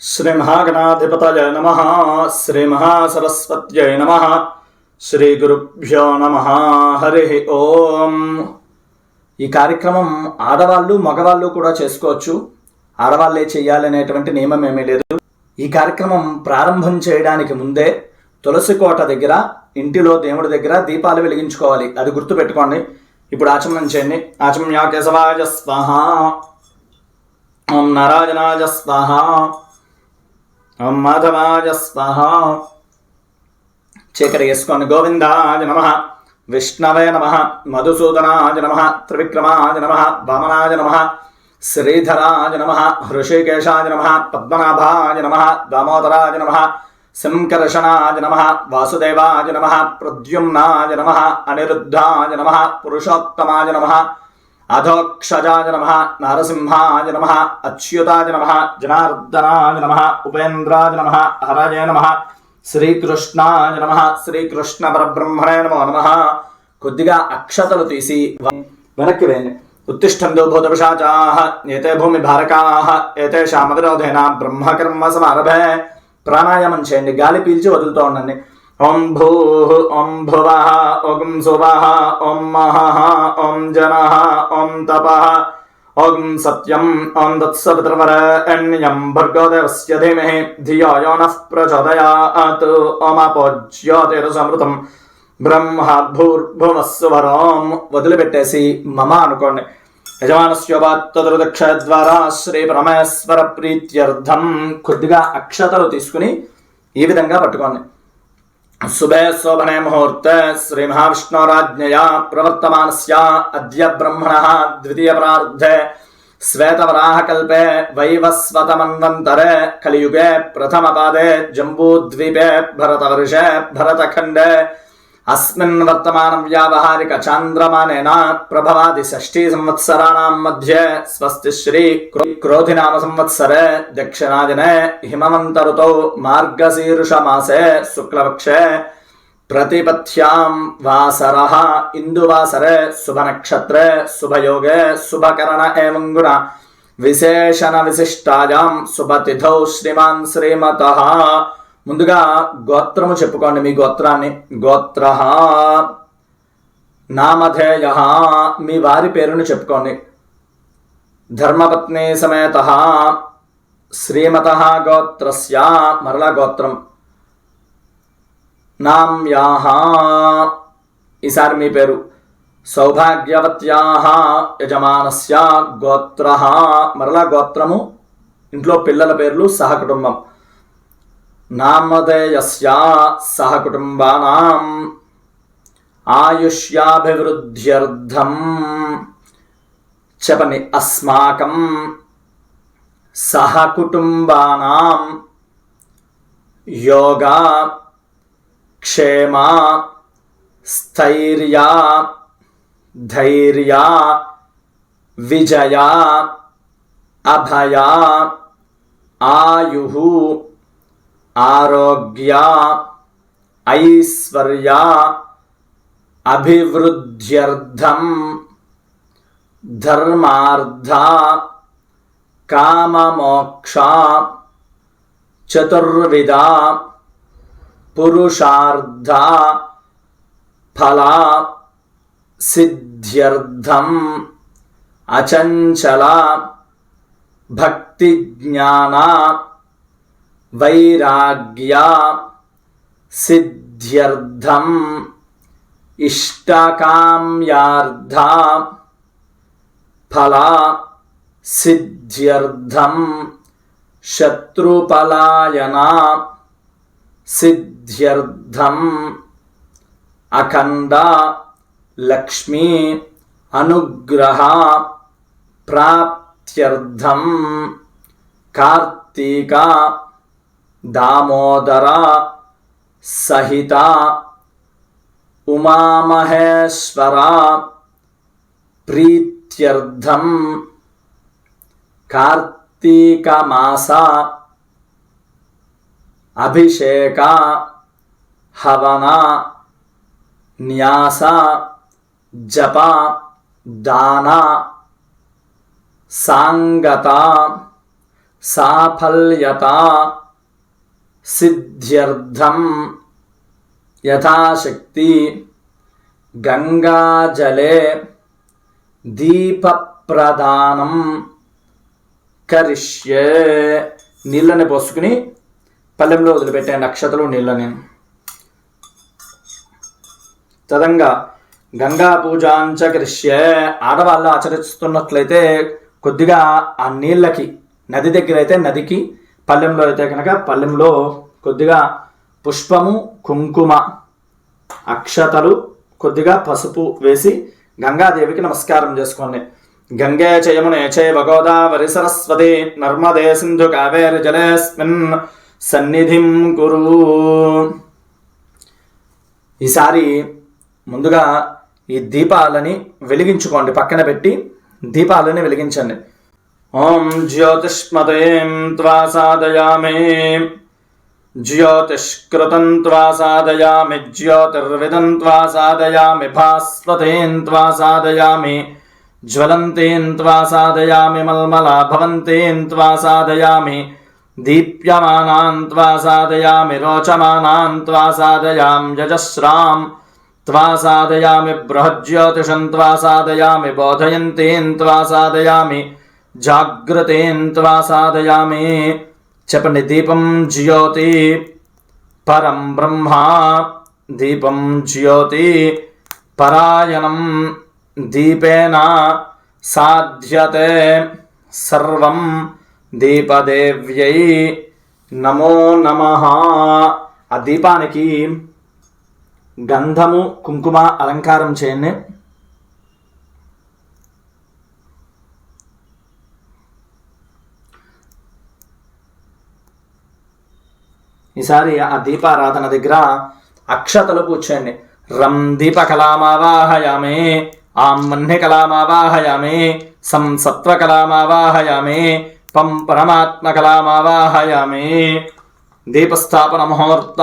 శ్రీ మహాగణాధిపతయ నమ శ్రీ మహాసరస్వత్యై నమ శ్రీ గురుభ్యో నమ హరి ఓం ఈ కార్యక్రమం ఆడవాళ్ళు మగవాళ్ళు కూడా చేసుకోవచ్చు. ఆడవాళ్ళే చేయాలనేటువంటి నియమం ఏమీ లేదు. ఈ కార్యక్రమం ప్రారంభం చేయడానికి ముందే తులసి కోట దగ్గర ఇంటిలో దేవుడి దగ్గర దీపాలు వెలిగించుకోవాలి. అది గుర్తుపెట్టుకోండి. ఇప్పుడు ఆచమనం చేయండి. ఆచమ్యా కేశవాయ స్వాహ. ఓం నారాయణాయ స్వాహ. మాధవాయ స్వాహ చీకటి గోవిందాయ నమ. విష్ణవే నమ. మధుసూదనాయ నమ. త్రివిక్రమాయ నమ. వామనాయ నమ. శ్రీధరాయ నమ. హృషికేశాయ నమ. పద్మనాభాయ నమ. దామోదరాయ నమ. శంకర్షణాయ నమ. వాసుదేవాయ నమ. ప్రద్యుమ్నాయ నమ. అనిరుద్ధాయ నమ. పురుషోత్తమాయ నమ. అధోక్షజాయ నమ నరసింహాయ నమ అచ్యుతాయ నమ జనార్దనాయ నమ ఉపేంద్రాయ నమ హరయ నమ శ్రీకృష్ణాయ నమ శ్రీకృష్ణ పరబ్రహ్మణే నమో నమ. కొద్దిగా అక్షతలు తీసి వెనక్కి వేయండి. ఉత్తిష్టంతో భూతపిశాచాః ఏతే భూమి భారకాః ఏతే శామవిరోధేన బ్రహ్మకర్మ సమారభే. ప్రాణాయామం చేయండి. గాలి పీల్చి వదులుతూ ఉండండి. ఓం భూ ఓం భువ ఓం సువ ఓం మహ ఓం జన ఓం తప ఓం సత్యం ఓం తత్సవితృవరేణ్యం భర్గోదేవస్య ధీమహి ధియో యో నః ప్రచోదయాత్ ఓమాపోజ్యోతిరసమృతం బ్రహ్మ భూర్భువస్సువరోం వదిలిపెట్టేసి మమ అనుకోండి. యజమానస్యోపాత్తదుర్దక్ష ద్వారా శ్రీ పరమేశ్వర ప్రీత్యర్థం కొద్దిగా అక్షతలు తీసుకుని ఈ విధంగా పట్టుకోండి. శుభే శోభనే ముహూర్తే శ్రీ మహావిష్ణురాజ్ఞయా ప్రవర్తమానస్య అద్య బ్రహ్మణ ద్వితీయ ప్రార్థే శ్వేతవరాహకల్పే వైవస్వతమన్వంతరే కలియుగే ప్రథమపాదే జంబూద్వీపే భరతవర్షే భరతఖండే అస్మిన్ వర్తమానం వ్యావహారిక చాంద్రమానేన ప్రభవాది షష్ఠీ సంవత్సరాణం మధ్య స్వస్తి శ్రీ క్రోధినామ సంవత్సరే దక్షిణాదినే హిమవంతరుతో మార్గశీర్షమాసే మార్గశీర్ష శుక్లపక్షే ప్రతిపథ్యాం వాసర ఇందువాసరే శుభనక్షత్రే శుభయోగే శుభకరణ ఏవం గుణ విశేషణ విశిష్టాయాం శుభతిథౌ శ్రీమాన్ శ్రీమత ముందుగా గోత్రము చెప్పుకోండి మీ గోత్రాన్ని. గోత్ర నామధేయ మీ వారి పేరును చెప్పుకోండి. ధర్మపత్ని సమేత శ్రీమత గోత్రస్య మరలా గోత్రం. నామ్యా ఈసారి మీ పేరు. సౌభాగ్యవత్యా యజమానస్య గోత్ర మరలా గోత్రము. ఇంట్లో పిల్లల పేర్లు సహకుటుంబం నామధేయస్యా సహ కుటుంబానాం ఆయుష్యాభివృద్ధ్యర్థం చెప్పని అస్మాకం సహ కుటుంబానాం యోగా క్షేమ స్థైర్య ధైర్య విజయ అభయ ఆయు ఆరోగ్య ఐశ్వర్య అభివృద్ధ్యర్థం ధర్మార్థ కామమోక్ష చతుర్విధ పురుషార్థ ఫల సిద్ధ్యర్థం అచంచల భక్తి జ్ఞాన వైరాగ్య సిద్ధ్యర్థం ఇష్టకామ్యార్థ ఫల సిద్ధ్యర్థం శత్రుపలాయన సిద్ధ్యర్థం అఖండ లక్ష్మీ అనుగ్రహ ప్రాప్త్యర్థం కార్తీక దామోదర సహిత ఉమామహేశ్వర ప్రీత్యర్థం కార్తీకమాస అభిషేక హవన న్యాస జప దాన సాంగత సాఫల్యత సిద్ధ్యర్థం యథాశక్తి గంగాజలే దీపప్రదానం కరిష్యే నీళ్ళని పోసుకుని పల్లెంలో వదిలిపెట్టే నక్షత్రం నీళ్ళని. తదంగా గంగా పూజాంచ కరిష్యే. ఆడవాళ్ళు ఆచరిస్తున్నట్లయితే కొద్దిగా ఆ నీళ్ళకి నది దగ్గర అయితే నదికి పల్లెంలో అయితే కనుక పల్లెంలో కొద్దిగా పుష్పము కుంకుమ అక్షతలు కొద్దిగా పసుపు వేసి గంగాదేవికి నమస్కారం చేసుకోండి. గంగే చయమునే చైవ గోదావరి సరస్వతి నర్మదే సింధు కావేరి జలేస్మిన్ సన్నిధిం కురు. ఈసారి ముందుగా ఈ దీపాలని వెలిగించుకోండి పక్కన పెట్టి దీపాలని వెలిగించండి. ओम ज्योतिष्मतयें त्वा साधयामि ज्योतिष्कृतं त्वा साधयामि ज्योतिर्विदं त्वा साधयामि भास्वतीं त्वा साधयामि ज्वलन्तीं त्वा साधयामि मल्मला भवन्तीं त्वा साधयामि दीप्यमानान् त्वा साधयामि रोचमानान् त्वा यजस्राम् त्वा साधयामि बृहज्योतिषं त्वा साधयामि बोधयन्तीं त्वा साधयामि జాగ్రతేంత్వా సాధయామి. చెప్పండి దీపం జ్యోతి. పరం బ్రహ్మ దీపం జ్యోతి. పరాయణం దీపేన సాధ్యతే. సర్వం దీపదేవ్యై నమో నమ. ఆ దీపానికి గంధము కుంకుమ అలంకారం చేయండి. ఈసారి ఆ దీపారాధన దగ్గర అక్షతలు కూర్చోండి రం దీపకలామావాహయామే ఆం వహ్నికలామావాహయామే సం సత్వకలామావాహయామే పం పరమాత్మకలామావాహయామే దీపస్థాపన ముహూర్త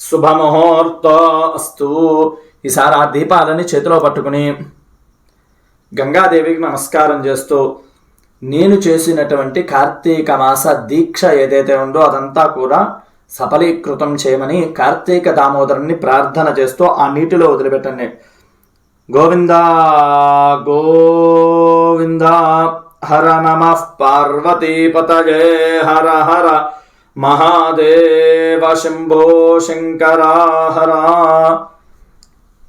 శుభముహూర్త అస్తు ఈసారి ఆ దీపాలని చేతిలో పట్టుకుని గంగాదేవికి నమస్కారం చేస్తూ నేను చేసినటువంటి కార్తీక మాస దీక్ష ఏదైతే ఉందో అదంతా కూడా సఫలీకృతం చేయమని కార్తీక దామోదరుణ్ణి ప్రార్థన చేస్తూ ఆ నీటిలో వదిలిపెట్టండి. గోవింద గోవింద హర నమ పార్వతీపతయే హర హర మహాదేవ శంభో శంకర హర.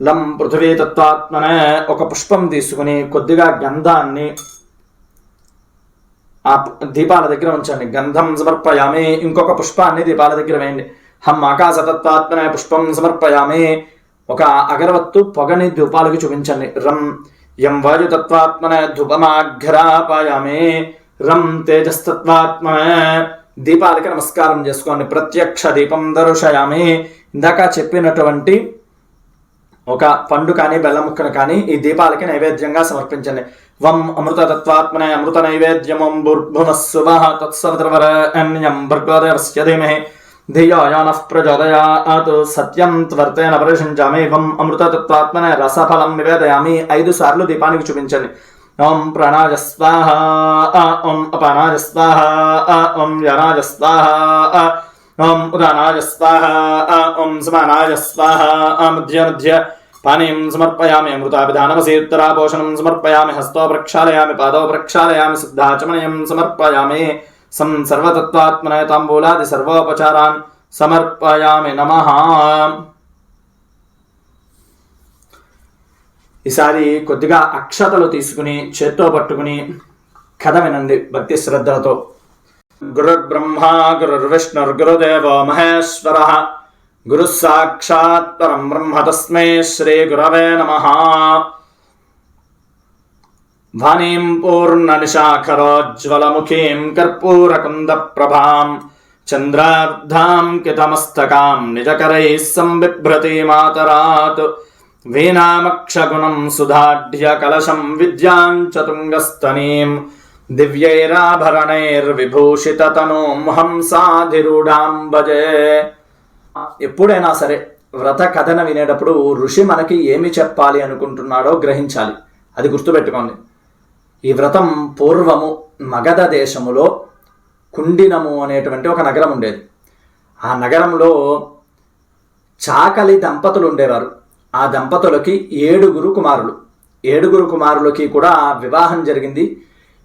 లం పృథివీ తత్వాత్మనే ఒక పుష్పం తీసుకుని కొద్దిగా గంధాన్ని ఆ దీపాల దగ్గర ఉంచండి. గంధం సమర్పయామి. ఇంకొక పుష్పాన్ని దీపాల దగ్గర వేయండి. హం ఆకాశతత్వాత్మన పుష్పం సమర్పయామి. ఒక అగరవత్తు పొగని ధూపాలకు చూపించండి. రం యం వాయుతత్వాత్మన ధూపమాఘ్రాపాయామి. రం తేజస్తత్వాత్మనే దీపాలకి నమస్కారం చేసుకోండి. ప్రత్యక్ష దీపం దర్శయామి. ఇందాక చెప్పినటువంటి ఒక పండు కానీ బెల్లం ముక్కను కానీ ఈ దీపాలకి నైవేద్యంగా సమర్పించండి. వం అమృతతత్వాత్మనే అమృత నైవేద్యమం బుర్భుమస్సువ తత్సవితృవరణ్యం భర్గోదయస్య ధీమహి. ధియో యానః ప్రచోదయాత్ సత్యం త్వర్తేన పరిశించామి వం అమృతతత్వాత్మనే రసఫలం నివేదయామి. ఐదు సార్లు దీపానికి చూపించండి. ఓం ప్రణాజస్వాహ ఓం అపనాజస్వాహ ఓం యనాజస్వాహ ఓం ఉదానాజస్వాహ ఓం సమానాజస్వాహ మధ్య మధ్య పానీయం సమర్పయామి అమృతాభిధానమసి సమర్పయామి హస్తో ప్రక్షాళయామి పాదో ప్రక్షాళయామి సిద్ధాచమనయం సమర్పయామి. సం సర్వతత్వాత్మనయ తాంబూలాది సర్వోపచారాన్ సమర్పయామి నమ. ఈసారి కొద్దిగా అక్షతలు తీసుకుని చేత్తో పట్టుకుని కథ వినండి భక్తి శ్రద్ధలతో. గురుర్బ్రహ్మ గురుర్విష్ణుర్గురుదేవో మహేశ్వర. గురు పరం బ్రహ్మ తస్మై శ్రీ గురవే నమ. వాణీం పూర్ణనిశాఖరోజ్వలముఖీం కర్పూరకుందప్రభాం చంద్రార్ధాం కితమస్తకాం నిజకరైः సంబిభ్రతిమాతరాత్ వీణామక్షగుణం సుధాఢ్య కలశం విద్యాం చతుంగస్తనీం దివ్యైరాభరణైర్విభూషితతనూం హంసాధిరూఢాం భజే. ఎప్పుడైనా సరే వ్రత కథన వినేటప్పుడు ఋషి మనకి ఏమి చెప్పాలి అనుకుంటున్నాడో గ్రహించాలి. అది గుర్తుపెట్టుకోండి. ఈ వ్రతం పూర్వము మగధ దేశములో కుండినము అనేటువంటి ఒక నగరం ఉండేది. ఆ నగరంలో చాకలి దంపతులు ఉండేవారు. ఆ దంపతులకి ఏడుగురు కుమారులు. ఏడుగురు కుమారులకి కూడా వివాహం జరిగింది.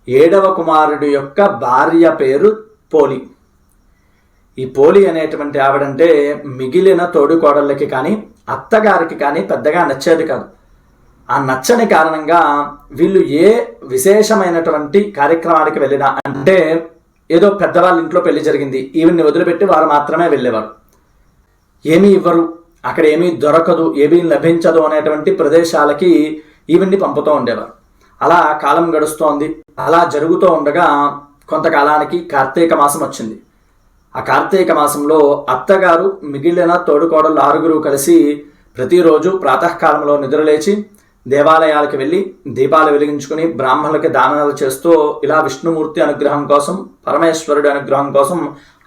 ఏడవ కుమారుడు యొక్క భార్య పేరు పోలి. ఈ పోలి అనేటువంటి ఆవిడంటే మిగిలిన తోడుకోడళ్ళకి కానీ అత్తగారికి కానీ పెద్దగా నచ్చేది కాదు. ఆ నచ్చని కారణంగా వీళ్ళు ఏ విశేషమైనటువంటి కార్యక్రమానికి వెళ్ళినా అంటే ఏదో పెద్దవాళ్ళ ఇంట్లో పెళ్ళి జరిగింది ఈవిని వదిలిపెట్టి వారు మాత్రమే వెళ్ళేవారు. ఏమీ ఇవ్వరు అక్కడ ఏమీ దొరకదు ఏమీ లభించదు అనేటువంటి ప్రదేశాలకి ఈవిని పంపుతూ ఉండేవారు. అలా కాలం గడుస్తోంది అలా జరుగుతూ ఉండగా కొంతకాలానికి కార్తీక మాసం వచ్చింది. ఆ కార్తీక మాసంలో అత్తగారు మిగిలిన తోడుకోడళ్ళు ఆరుగురు కలిసి ప్రతిరోజు ప్రాతకాలంలో నిద్రలేచి దేవాలయాలకు వెళ్ళి దీపాలు వెలిగించుకుని బ్రాహ్మణులకి దానాలు చేస్తూ ఇలా విష్ణుమూర్తి అనుగ్రహం కోసం పరమేశ్వరుడి అనుగ్రహం కోసం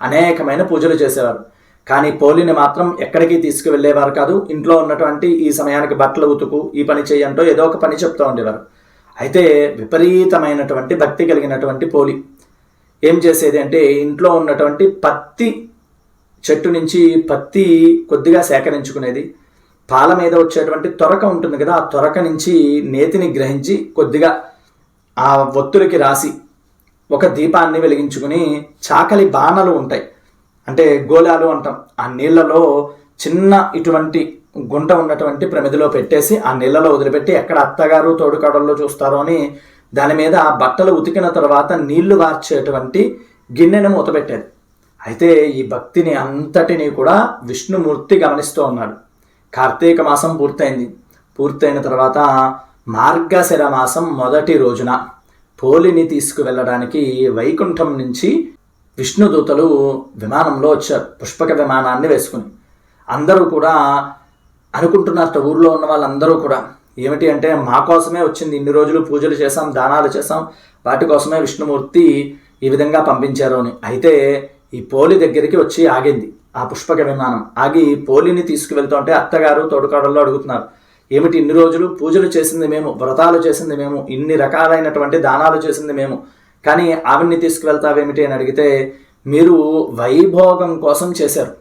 అనేకమైన పూజలు చేసేవారు. కానీ పోలిని మాత్రం ఎక్కడికి తీసుకువెళ్ళేవారు కాదు. ఇంట్లో ఉన్నటువంటి ఈ సమయానికి బట్టలు ఉతుకు ఈ పని చేయంటో ఏదో ఒక పని చెప్తూ ఉండేవారు. అయితే విపరీతమైనటువంటి భక్తి కలిగినటువంటి పోలి ఏం చేసేది అంటే ఇంట్లో ఉన్నటువంటి పత్తి చెట్టు నుంచి పత్తి కొద్దిగా సేకరించుకునేది. పాల మీద వచ్చేటువంటి తొరక ఉంటుంది కదా ఆ తొరక నుంచి నేతిని గ్రహించి కొద్దిగా ఆ ఒత్తులకి రాసి ఒక దీపాన్ని వెలిగించుకుని చాకలి బాణలు ఉంటాయి. అంటే గోళాలు అంటాం. ఆ నీళ్ళలో చిన్న ఇటువంటి గుంట ఉన్నటువంటి ప్రమిదిలో పెట్టేసి ఆ నీళ్ళలో వదిలిపెట్టి ఎక్కడ అత్తగారు తోడుకాడల్లో చూస్తారో అని దాని మీద బట్టలు ఉతికిన తర్వాత నీళ్ళు వార్చేటువంటి గిన్నెను మూతపెట్టేది. అయితే ఈ భక్తిని అంతటినీ కూడా విష్ణుమూర్తి గమనిస్తూ ఉన్నాడు. కార్తీక మాసం పూర్తయింది. పూర్తయిన తర్వాత మార్గశిర మాసం మొదటి రోజున పోలిని తీసుకువెళ్ళడానికి వైకుంఠం నుంచి విష్ణుదూతలు విమానంలో వచ్చారు. పుష్పక విమానాన్ని వేసుకుని. అందరూ కూడా అనుకుంటున్నారు. ఊర్లో ఉన్న వాళ్ళందరూ కూడా ఏమిటి అంటే మా కోసమే వచ్చింది ఇన్ని రోజులు పూజలు చేసాం దానాలు చేసాం వాటి కోసమే విష్ణుమూర్తి ఈ విధంగా పంపించారు అని. అయితే ఈ పోలి దగ్గరికి వచ్చి ఆగింది ఆ పుష్పక విమానం. ఆగి పోలిని తీసుకువెళ్తుంటే అత్తగారు తోడుకాడల్లో అడుగుతున్నారు ఏమిటి ఇన్ని రోజులు పూజలు చేసింది మేము వ్రతాలు చేసింది మేము ఇన్ని రకాలైనటువంటి దానాలు చేసింది మేము కానీ ఆవిడ్ని తీసుకువెళ్తావేమిటి? అని అడిగితే మీరు వైభోగం కోసం చేశారు.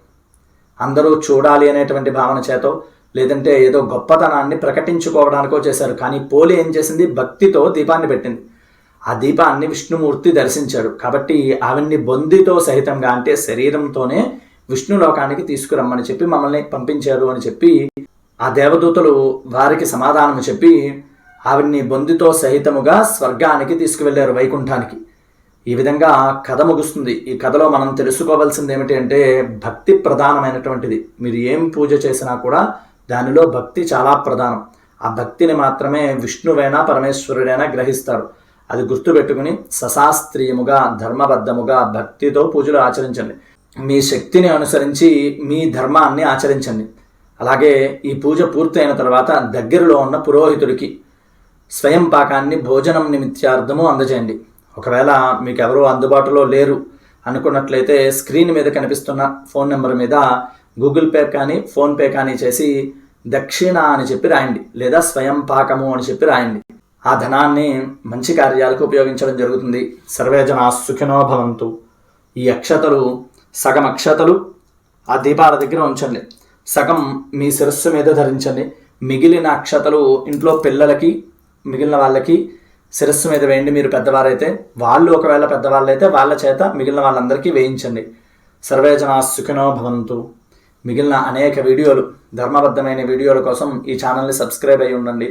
అందరూ చూడాలి అనేటువంటి భావన చేతో లేదంటే ఏదో గొప్పతనాన్ని ప్రకటించుకోవడానికో చేశారు. కానీ పోలి ఏం చేసింది? భక్తితో దీపాన్ని పెట్టింది. ఆ దీపాన్ని విష్ణుమూర్తి దర్శించాడు. కాబట్టి ఆవిడ్ని బొందితో సహితంగా అంటే శరీరంతోనే విష్ణులోకానికి తీసుకురమ్మని చెప్పి మమ్మల్ని పంపించారు అని చెప్పి ఆ దేవదూతలు వారికి సమాధానం చెప్పి ఆవిడ్ని బొందితో సహితముగా స్వర్గానికి తీసుకువెళ్ళారు వైకుంఠానికి. ఈ విధంగా కథ ముగుస్తుంది. ఈ కథలో మనం తెలుసుకోవాల్సింది ఏమిటి అంటే భక్తి ప్రధానమైనటువంటిది. మీరు ఏం పూజ చేసినా కూడా దానిలో భక్తి చాలా ప్రధానం. ఆ భక్తిని మాత్రమే విష్ణువైనా పరమేశ్వరుడైనా గ్రహిస్తారు. అది గుర్తుపెట్టుకుని సశాస్త్రీయముగా ధర్మబద్ధముగా భక్తితో పూజలు ఆచరించండి. మీ శక్తిని అనుసరించి మీ ధర్మాన్ని ఆచరించండి. అలాగే ఈ పూజ పూర్తయిన తర్వాత దగ్గరలో ఉన్న పురోహితుడికి స్వయం పాకాన్ని భోజనం నిమిత్యార్థము అందజేయండి. ఒకవేళ మీకు ఎవరూ అందుబాటులో లేరు అనుకున్నట్లయితే స్క్రీన్ మీద కనిపిస్తున్న ఫోన్ నెంబర్ మీద గూగుల్ పే కానీ ఫోన్పే కానీ చేసి దక్షిణ అని చెప్పి రాయండి. లేదా స్వయం పాకము అని చెప్పి రాయండి. ఆ ధనాన్ని మంచి కార్యాలకు ఉపయోగించడం జరుగుతుంది. సర్వేజన సుఖినో భవంతు. ఈ అక్షతలు సగం అక్షతలు. ఆ దీపాల దగ్గర ఉంచండి. సగం మీ శిరస్సు మీద ధరించండి. మిగిలిన అక్షతలు ఇంట్లో పిల్లలకి మిగిలిన వాళ్ళకి శిరస్సు మీద వేయండి. మీరు పెద్దవారైతే వాళ్ళు ఒకవేళ పెద్దవాళ్ళైతే వాళ్ళ చేత మిగిలిన వాళ్ళందరికీ వేయించండి. సర్వేజన సుఖినో భవంతు. మిగిలిన అనేక వీడియోలు ధర్మబద్ధమైన వీడియోల కోసం ఈ ఛానల్ని సబ్స్క్రైబ్ అయి ఉండండి.